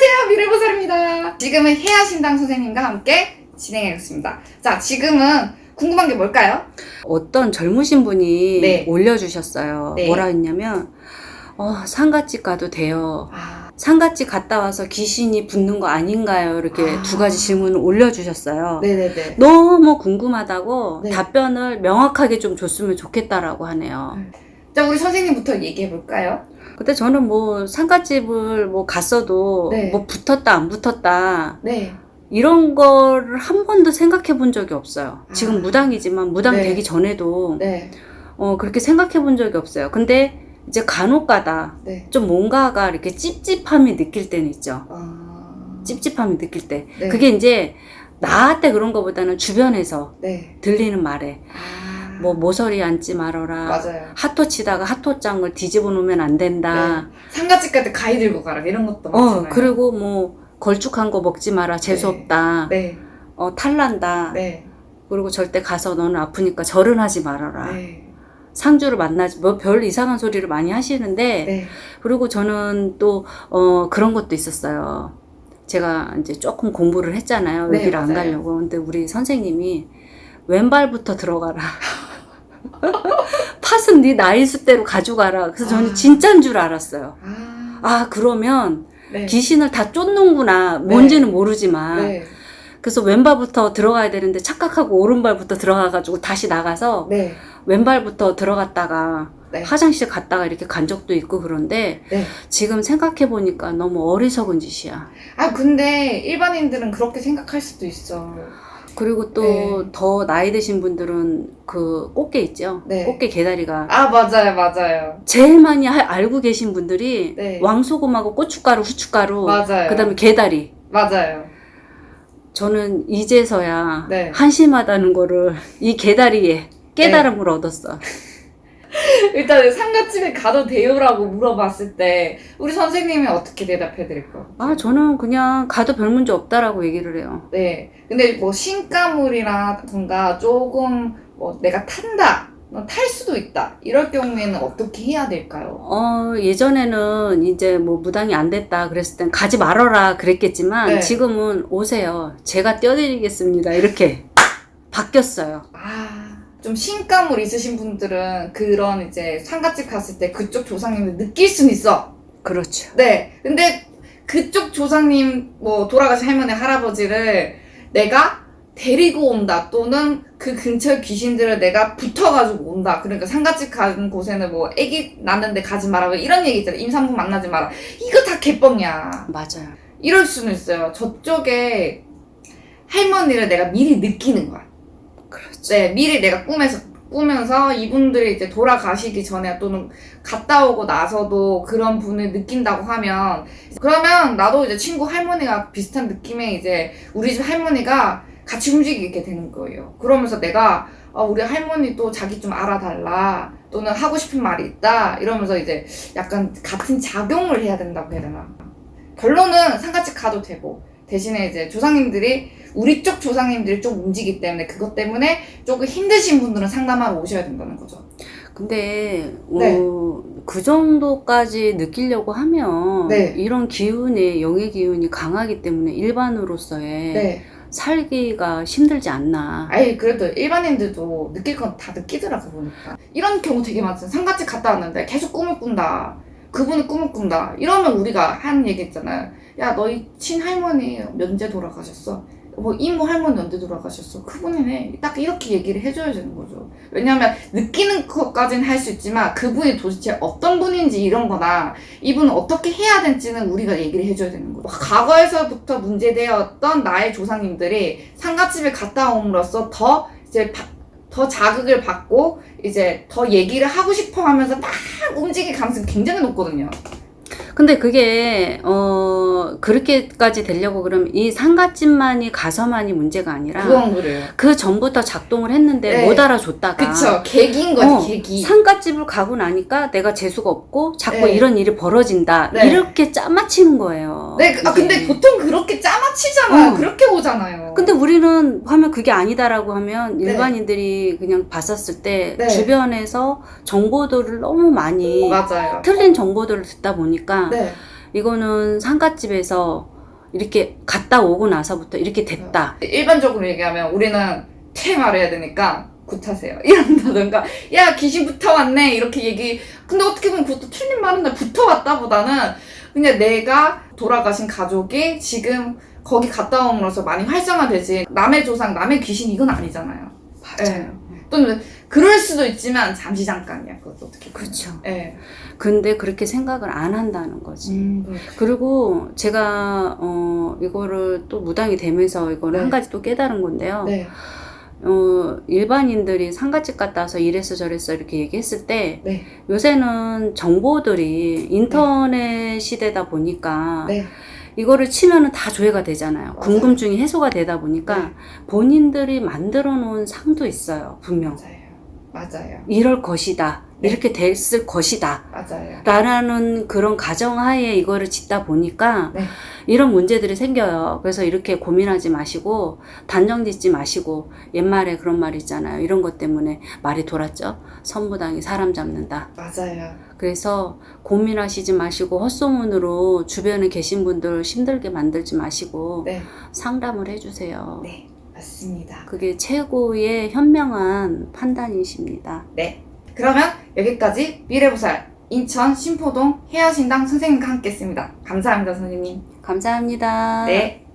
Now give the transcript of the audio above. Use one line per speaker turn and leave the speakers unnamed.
안녕하세요 미래보살입니다 지금은 해야신당 선생님과 함께 진행하겠습니다 자 지금은 궁금한 게 뭘까요?
어떤 젊으신 분이
네.
올려주셨어요.
네.
뭐라 했냐면, 어, 상가집 가도 돼요.
아,
상가집 갔다 와서 귀신이 붙는 거 아닌가요? 이렇게
아.
두 가지 질문을 올려주셨어요.
네네네
너무 궁금하다고
네.
답변을 명확하게 좀 줬으면 좋겠다라고 하네요.
자 우리 선생님부터 얘기해 볼까요?
근데 저는 뭐 상가집을 뭐 갔어도
네.
뭐 붙었다 안 붙었다
네
이런 거를 한 번도 생각해 본 적이 없어요.
아.
지금 무당이지만 무당
네.
되기 전에도
네,
어, 그렇게 생각해 본 적이 없어요. 근데 이제 간혹 가다
네.
좀 뭔가가 이렇게 찝찝함이 느낄 때는 있죠.
아,
찝찝함이 느낄 때.
네.
그게 이제 나한테 그런 것보다는 주변에서
네.
들리는 말에
아,
뭐 모서리 앉지 말아라.
맞아요
핫토 치다가 핫토장을 뒤집어 놓으면 안 된다.
상가집 갈 때 가위 들고 가라 이런 것도
어,
많잖아요
그리고 뭐 걸쭉한 거 먹지 마라. 재수 없다.
네,
어, 탈난다.
네,
그리고 절대 가서 너는 아프니까 절은 하지 말아라.
네,
상주를 만나지 뭐 별 이상한 소리를 많이 하시는데
네,
그리고 저는 또, 어, 그런 것도 있었어요. 제가 이제 조금 공부를 했잖아요.
네,
여기를 안. 가려고. 근데 우리 선생님이 왼발부터 들어가라. 팥은 네 나이 수대로 가져가라. 그래서 저는
아.
진짜인 줄 알았어요.
아,
아, 그러면
네.
귀신을 다 쫓는구나. 뭔지는 모르지만.
네,
그래서 왼발부터 들어가야 되는데 착각하고 오른발부터 들어가가지고 다시 나가서
네,
왼발부터 들어갔다가
네.
화장실 갔다가 이렇게 간 적도 있고 그런데
네.
지금 생각해 보니까 너무 어리석은 짓이야.
아 근데 일반인들은 그렇게 생각할 수도 있어
그리고 또
네.
더 나이 드신 분들은 그 꽃게 있죠.
네.
꽃게 개다리가
아 맞아요 맞아요
제일 많이 하- 알고 계신 분들이
네.
왕소금하고 고춧가루, 후춧가루,
맞아요
그다음에 개다리.
맞아요
저는 이제서야
네.
한심하다는 거를 이 개다리에 깨달음을 얻었어.
일단 상가집에 가도 돼요라고 물어봤을 때 우리 선생님이 어떻게 대답해 드릴까요?
아, 저는 그냥 가도 별 문제 없다라고 얘기를 해요.
네 근데 뭐 신가물이라던가 조금 뭐 내가 탄다 너탈 수도 있다 이럴 경우에는 어떻게 해야 될까요?
어, 예전에는 이제 뭐 무당이 안 됐다 그랬을 땐 가지 말아라 그랬겠지만
네.
지금은 오세요. 제가 떼어드리겠습니다. 이렇게 바뀌었어요.
아 좀 신가물 있으신 분들은 그런 이제 상가집 갔을 때 그쪽 조상님을 느낄 수는 있어
그렇죠.
네. 근데 그쪽 조상님, 뭐, 돌아가신 할머니, 할아버지를 내가 데리고 온다. 또는 그 근처 귀신들을 내가 붙어가지고 온다. 그러니까 상가집 가는 곳에는 뭐, 애기 낳는데 가지 마라. 왜 이런 얘기 있잖아. 임산부 만나지 마라. 이거 다 개뻥이야.
맞아요.
이럴 수는 있어요. 저쪽에 할머니를 내가 미리 느끼는 거야.
그렇죠.
네, 미리 내가 꿈에서 꾸면서 이분들이 이제 돌아가시기 전에 또는 갔다 오고 나서도 그런 분을 느낀다고 하면 그러면 나도 이제 친구 할머니가 비슷한 느낌의 이제 우리 집 할머니가 같이 움직이게 되는 거예요. 그러면서 내가 어, 우리 할머니도 자기 좀 알아달라 또는 하고 싶은 말이 있다 이러면서 이제 약간 같은 작용을 해야 된다고 해야 되나. 결론은 상가집 가도 되고 대신에 이제 조상님들이 우리 쪽 조상님들이 좀 움직이기 때문에 그것 때문에 조금 힘드신 분들은 상담하러 오셔야 된다는 거죠.
근데
네.
어, 그 정도까지 느끼려고 하면
네.
이런 기운이 영의 기운이 강하기 때문에 일반으로서의
네.
살기가 힘들지 않나.
아이 그래도 일반인들도 느낄 건 다 느끼더라고 보니까 이런 경우 되게 많잖아. 상가집 갔다 왔는데 계속 꿈을 꾼다. 그분은 꿈을 꾼다. 이러면 우리가 하는 얘기 있잖아요. 야 너희 친할머니 언제 돌아가셨어? 뭐 이모 할머니 언제 돌아가셨어? 그분이네. 딱 이렇게 얘기를 해줘야 되는 거죠. 왜냐하면 느끼는 것까지는 할 수 있지만 그분이 도대체 어떤 분인지 이런 거나 이분은 어떻게 해야 될지는 우리가 얘기를 해줘야 되는 거죠. 과거에서부터 문제되었던 나의 조상님들이 상가집에 갔다 옴으로써 더 이제 바- 더 자극을 받고 이제 더 얘기를 하고 싶어 하면서 막 움직일 가능성이 굉장히 높거든요.
근데 그게 어 그렇게까지 되려고 그러면 이 상가집만이 가서만이 문제가 아니라
그건 그래요.
그 전부터 작동을 했는데
네.
못 알아줬다가
그쵸. 계기인 거지,
어,
계기.
상가집을 가고 나니까 내가 재수가 없고 자꾸
네.
이런 일이 벌어진다
네.
이렇게 짜맞히는 거예요.
네, 그- 아,
이게.
근데 보통 그렇게 짜맞히잖아요.
어.
그렇게 오잖아요.
근데 우리는 하면 그게 아니다라고 하면
네.
일반인들이 그냥 봤었을 때
네.
주변에서 정보들을 너무 많이
맞아요.
틀린 정보들을 듣다 보니까
네.
이거는 상갓집에서 이렇게 갔다 오고 나서부터 이렇게 됐다.
일반적으로 얘기하면 우리는 퇴 말해야 되니까 굿하세요. 이런다던가 야 귀신 붙어왔네. 이렇게 얘기. 근데 어떻게 보면 그것도 틀린 말인데 붙어왔다보다는 그냥 내가 돌아가신 가족이 지금 거기 갔다 옴으로써 많이 활성화되지. 남의 조상 남의 귀신 이건 아니잖아요. 예. 또는 그럴 수도 있지만 잠시 잠깐이야 그것도 어떻게 보면.
그렇죠.
예.
근데 그렇게 생각을 안 한다는 거지.
음, 그렇죠.
그리고 제가 어 이거를 또 무당이 되면서 이거를
네.
한 가지 또 깨달은 건데요.
네.
어 일반인들이 상가집 갔다 와서 이래서 저래서 이렇게 얘기했을 때
네.
요새는 정보들이 인터넷 시대다 보니까
네.
이거를 치면은 다 조회가 되잖아요.
맞아요.
궁금증이 해소가 되다 보니까
네.
본인들이 만들어 놓은 상도 있어요. 분명.
맞아요. 맞아요.
이럴 것이다.
네.
이렇게 됐을 것이다.
맞아요.
라는 그런 가정하에 이거를 짓다 보니까
네.
이런 문제들이 생겨요. 그래서 이렇게 고민하지 마시고 단정 짓지 마시고 옛말에 그런 말 있잖아요. 이런 것 때문에 말이 돌았죠. 선무당이 사람 잡는다.
맞아요.
그래서 고민하시지 마시고 헛소문으로 주변에 계신 분들 힘들게 만들지 마시고
네.
상담을 해주세요.
네. 맞습니다.
그게 최고의 현명한 판단이십니다.
네. 그러면 여기까지 미래보살 인천 신포동 해야신당 선생님과 함께 했습니다. 감사합니다, 선생님.
감사합니다.
네.